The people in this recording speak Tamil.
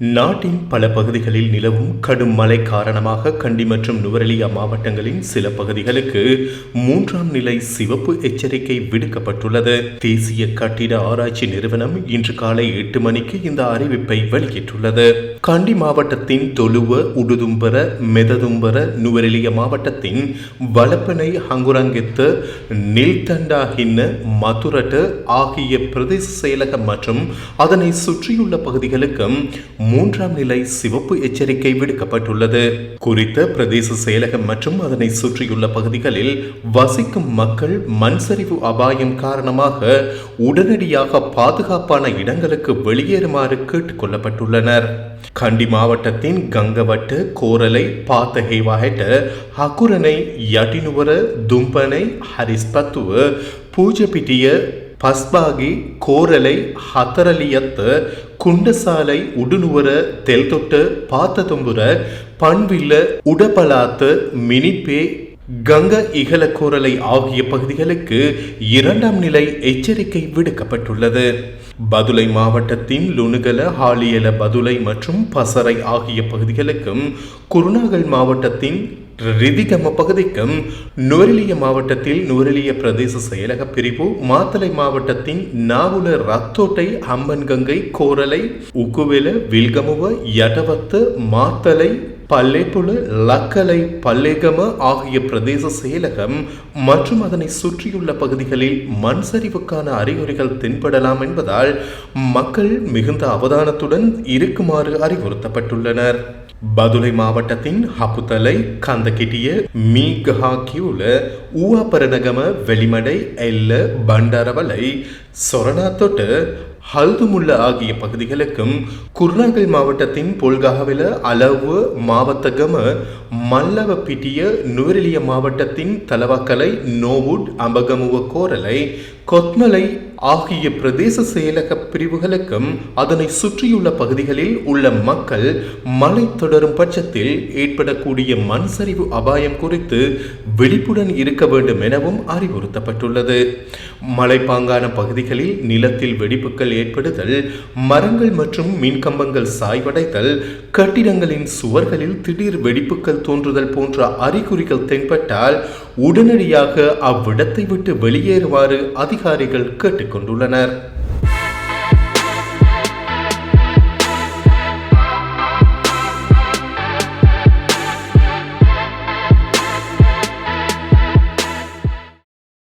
நாட்டின் பல பகுதிகளில் நிலவும் கடும் மழை காரணமாக கண்டி மற்றும் நுவரெலியா மாவட்டங்களின் சில பகுதிகளுக்கு மூன்றாம் நிலை சிவப்பு எச்சரிக்கை விடுக்கப்பட்டுள்ளது. தேசிய கட்டிட ஆராய்ச்சி நிறுவனம் இன்று காலை எட்டு மணிக்கு இந்த அறிவிப்பை வெளியிட்டுள்ளது. கண்டி மாவட்டத்தின் தொலுவ உடுதும்பர மெததும்பர நுவரெலியா மாவட்டத்தின் வலப்பனை ஹங்குரங்கெத்து நில்தண்டாகின்ன மதுரட்டு ஆகிய பிரதேச செயலகம் மற்றும் அதனை சுற்றியுள்ள பகுதிகளுக்கும் மூன்றாம் நிலை சிவப்பு எச்சரிக்கை விடுக்கப்பட்டுள்ளது. குறித்த பிரதேச செயலகம் மற்றும் அதனை சுற்றியுள்ள பகுதிகளில் வசிக்கும் மக்கள் மண் சரிவு அபாயம் காரணமாக உடனடியாக பாதுகாப்பான இடங்களுக்கு வெளியேறுமாறு கேட்டுக் கொள்ளப்பட்டுள்ளனர் கண்டி மாவட்டத்தின் கங்கவட்டு கோரலை பாத்தகேவாஹெட்ட ஹக்குரனை யட்டினுவர தும்பனை ஹரிஸ்பத்துவ பூஜபிட்டிய பஸ்பாகி கோரலை ஹத்தரலியத்த குண்டசாலை உடுனுவர தெல்தொட்டு பாத்ததும்புர பண்வில்ல உடபலாத்து மினிப்பே கங்க இகலக்கோரலை ஆகிய பகுதிகளுக்கு இரண்டாம் நிலை எச்சரிக்கை விடுக்கப்பட்டுள்ளது. பதுளை மாவட்டத்தின் லுணுகல ஹாலியல பதுளை மற்றும் பசறை ஆகிய பகுதிகளுக்கும் குருநாகல் மாவட்டத்தின் ரிதிகம பகுதிக்கும் நுவரெலிய மாவட்டத்தில் நுவரெலிய பிரதேச செயலக பிரிவு மாத்தலை மாவட்டத்தின் நாகுல ரத்தோட்டை அம்பன்கங்கை கோரலை உக்குவெல வில்கமுவ யடவத்து மாத்தலை பல்லேப்புல லக்கலை பல்லேகம ஆகிய பிரதேச செயலகம் மற்றும் அதனை சுற்றியுள்ள பகுதிகளில் மண் சரிவுக்கான அறிகுறிகள் தென்படலாம் என்பதால் மக்கள் மிகுந்த அவதானத்துடன் இருக்குமாறு அறிவுறுத்தப்பட்டுள்ளனர். பதுளை மாவட்டத்தின் ஹப்புத்தலை கந்தகிட்டிய மீகஹாக்கியுல ஊவாபரணகம வெளிமடை எல்ல பண்டாரவலை சொரணாத்தொட்டு ஹல்துமுல்ல ஆகிய பகுதிகளுக்கும் குர்நாகல் மாவட்டத்தின் பொல்காவில் அளவு மாவத்தகம மல்லவ பிட்டிய நுவரெலிய மாவட்டத்தின் தலவாக்கலை நோவுட் அம்பகமுவ கோரலை கொத்மலை ஆகிய பிரதேச செயலக பிரிவுகளுக்கும் அதனை சுற்றியுள்ள பகுதிகளில் உள்ள மக்கள் மழை தொடரும் பட்சத்தில் ஏற்படக்கூடிய மண் சரிவு அபாயம் குறித்து விழிப்புடன் இருக்க வேண்டும் எனவும் அறிவுறுத்தப்பட்டுள்ளது. மலைப்பாங்கான பகுதிகளில் நிலத்தில் வெடிப்புகள் ஏற்படுதல் மரங்கள் மற்றும் மின்கம்பங்கள் சாய்வடைதல் கட்டிடங்களின் சுவர்களில் திடீர் வெடிப்புகள் தோன்றுதல் போன்ற அறிகுறிகள் தென்பட்டால் உடனடியாக அவ்விடத்தை விட்டு வெளியேறுமாறு அதிகாரிகள் கேட்டுக்கொண்டுள்ளனர்.